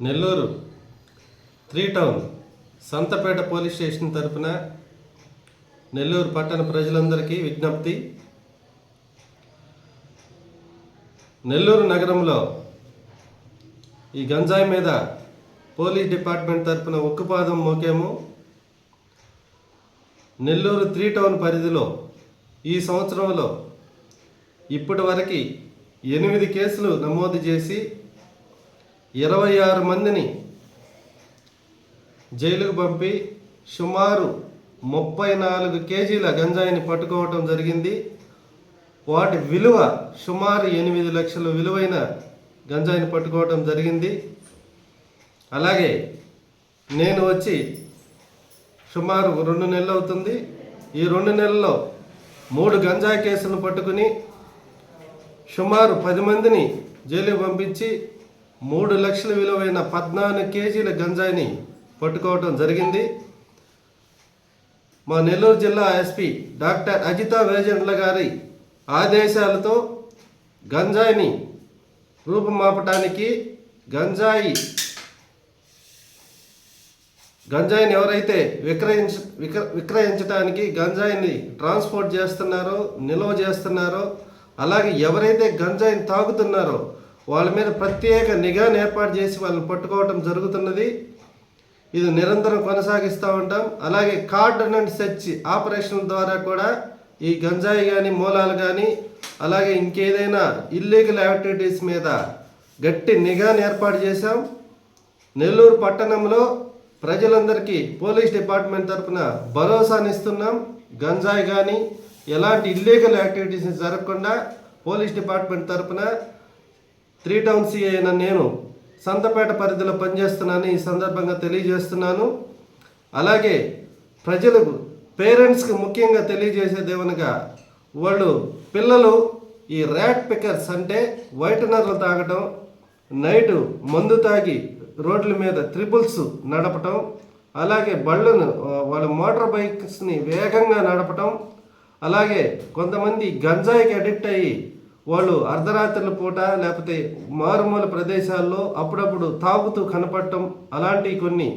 Nellore three town Santhapeta police station తరపున నెల్లూరు పట్టణ ప్రజలందరికీ విజ్ఞప్తి. నెల్లూరు నగరంలో ఈ గంజాయి మీద పోలీస్ డిపార్ట్మెంట్ తరపున ఉక్కుపాదం మోకేము. నెల్లూరు త్రీ టౌన్ పరిధిలో ఈ సంవత్సరంలో ఇప్పటి వరకు ఎనిమిది కేసులు నమోదు చేసి ఇరవై ఆరు మందిని జైలుకు పంపి సుమారు ముప్పై నాలుగు కేజీల గంజాయిని పట్టుకోవటం జరిగింది. వాటి విలువ సుమారు ఎనిమిది లక్షల విలువైన గంజాయిని పట్టుకోవటం జరిగింది. అలాగే నేను వచ్చి సుమారు రెండు నెలలు అవుతుంది. ఈ రెండు నెలల్లో మూడు గంజాయి కేసులను పట్టుకుని సుమారు పది మందిని జైలుకు పంపించి మూడు లక్షల విలువైన పద్నాలుగు కేజీల గంజాయిని పట్టుకోవటం జరిగింది. మా నెల్లూరు జిల్లా ఎస్పీ డాక్టర్ అజిత వేజండ్ల గారి ఆదేశాలతో గంజాయిని రూపుమాపటానికి గంజాయి గంజాయిని ఎవరైతే విక్రయించ విక్ర విక్రయించడానికి గంజాయిని ట్రాన్స్పోర్ట్ చేస్తున్నారో నిల్వ చేస్తున్నారో అలాగే ఎవరైతే గంజాయిని తాగుతున్నారో వాళ్ళ మీద ప్రత్యేక నిఘాను ఏర్పాటు చేసి వాళ్ళని పట్టుకోవటం జరుగుతున్నది. ఇది నిరంతరం కొనసాగిస్తూ ఉంటాం. అలాగే కార్డ్ అండ్ సెర్చ్ ఆపరేషన్ ద్వారా కూడా ఈ గంజాయి కానీ మూలాలు కానీ అలాగే ఇంకేదైనా ఇల్లీగల్ యాక్టివిటీస్ మీద గట్టి నిఘాను ఏర్పాటు చేశాం. నెల్లూరు పట్టణంలో ప్రజలందరికీ పోలీస్ డిపార్ట్మెంట్ తరఫున భరోసానిస్తున్నాం. గంజాయి కానీ ఎలాంటి ఇల్లీగల్ యాక్టివిటీస్ జరగకుండా పోలీస్ డిపార్ట్మెంట్ తరఫున త్రీ టౌన్ సి అయిన నేను సంతపేట పరిధిలో పనిచేస్తున్నానని ఈ సందర్భంగా తెలియజేస్తున్నాను. అలాగే ప్రజలకు పేరెంట్స్కి ముఖ్యంగా తెలియజేసేదేమనగా వాళ్ళు పిల్లలు ఈ ర్యాట్ పికర్స్ అంటే వైటనర్లు తాగటం నైటు మందు తాగి రోడ్ల మీద త్రిబుల్స్ నడపటం అలాగే బళ్ళను వాళ్ళ మోటార్ బైక్స్ని వేగంగా నడపటం అలాగే కొంతమంది గంజాయికి అడిక్ట్ అయ్యి వాళ్ళు అర్ధరాత్రుల పూట లేకపోతే మారుమూల ప్రదేశాల్లో అప్పుడప్పుడు తాగుతూ కనపడటం అలాంటి కొన్ని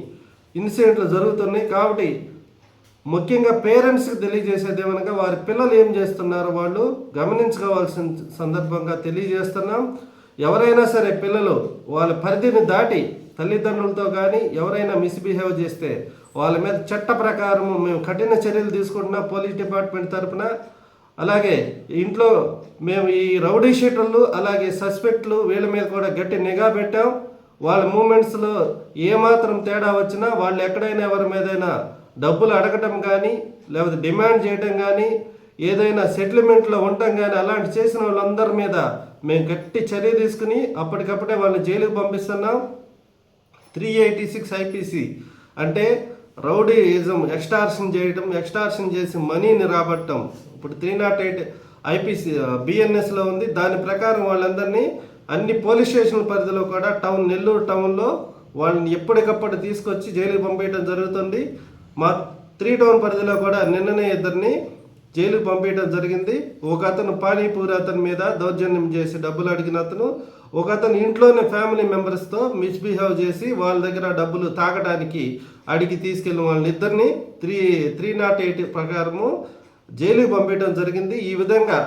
ఇన్సిడెంట్లు జరుగుతున్నాయి కాబట్టి ముఖ్యంగా పేరెంట్స్కి తెలియజేసేది ఏమనగా వారి పిల్లలు ఏం చేస్తున్నారు వాళ్ళు గమనించుకోవాల్సిన సందర్భంగా తెలియజేస్తున్నాం. ఎవరైనా సరే పిల్లలు వాళ్ళ పరిధిని దాటి తల్లిదండ్రులతో కానీ ఎవరైనా మిస్బిహేవ్ చేస్తే వాళ్ళ మీద చట్ట ప్రకారం మేము కఠిన చర్యలు తీసుకుంటున్నాం పోలీస్ డిపార్ట్మెంట్ తరపున. అలాగే ఇంట్లో మేము ఈ రౌడీ షీటర్లు అలాగే సస్పెక్ట్లు వీళ్ళ మీద కూడా గట్టి నిఘా పెట్టాం. వాళ్ళ మూమెంట్స్లో ఏమాత్రం తేడా వచ్చినా వాళ్ళు ఎక్కడైనా ఎవరి మీదైనా డబ్బులు అడగటం కానీ లేకపోతే డిమాండ్ చేయటం కానీ ఏదైనా సెటిల్మెంట్లో ఉండటం కానీ అలాంటి చేసిన వాళ్ళందరి మీద మేము గట్టి చర్య తీసుకుని అప్పటికప్పుడే వాళ్ళని జైలుకు పంపిస్తున్నాం. త్రీ ఎయిటీ సిక్స్ ఐపీసీ అంటే రౌడీయిజం ఎక్స్టార్షన్ చేయడం ఎక్స్టార్షన్ చేసి మనీని రాబట్టడం. ఇప్పుడు త్రీ నాట్ ఎయిట్ ఐపీసీ బిఎన్ఎస్లో ఉంది. దాని ప్రకారం వాళ్ళందరినీ అన్ని పోలీస్ స్టేషన్ల పరిధిలో కూడా టౌన్ నెల్లూరు టౌన్లో వాళ్ళని ఎప్పటికప్పుడు తీసుకొచ్చి జైలుకి పంపించడం జరుగుతుంది. మా త్రీ టౌన్ పరిధిలో కూడా నిన్ననే ఇద్దరిని జైలుకు పంపించడం జరిగింది. ఒక అతను పానీపూరి అతని మీద దౌర్జన్యం చేసి డబ్బులు అడిగిన అతను ఒక అతను ఇంట్లోనే ఫ్యామిలీ మెంబర్స్తో మిస్బిహేవ్ చేసి వాళ్ళ దగ్గర డబ్బులు తాగడానికి అడిగి తీసుకెళ్ళిన వాళ్ళని ఇద్దరిని త్రీ త్రీ నాట్ ఎయిట్ ప్రకారము జైలుకి పంపించడం జరిగింది. ఈ విధంగా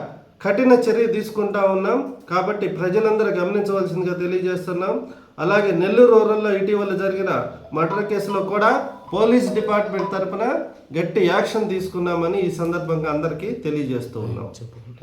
కఠిన చర్య తీసుకుంటా ఉన్నాం. కాబట్టి ప్రజలందరూ గమనించవలసిందిగా తెలియజేస్తున్నాం. అలాగే నెల్లూరు రూరల్లో ఇటీవల జరిగిన మర్డర్ కేసులో కూడా పోలీస్ డిపార్ట్మెంట్ తరపున గట్టి యాక్షన్ తీసుకున్నామని ఈ సందర్భంగా అందరికీ తెలియజేస్తూ ఉన్నాం. చెప్పండి.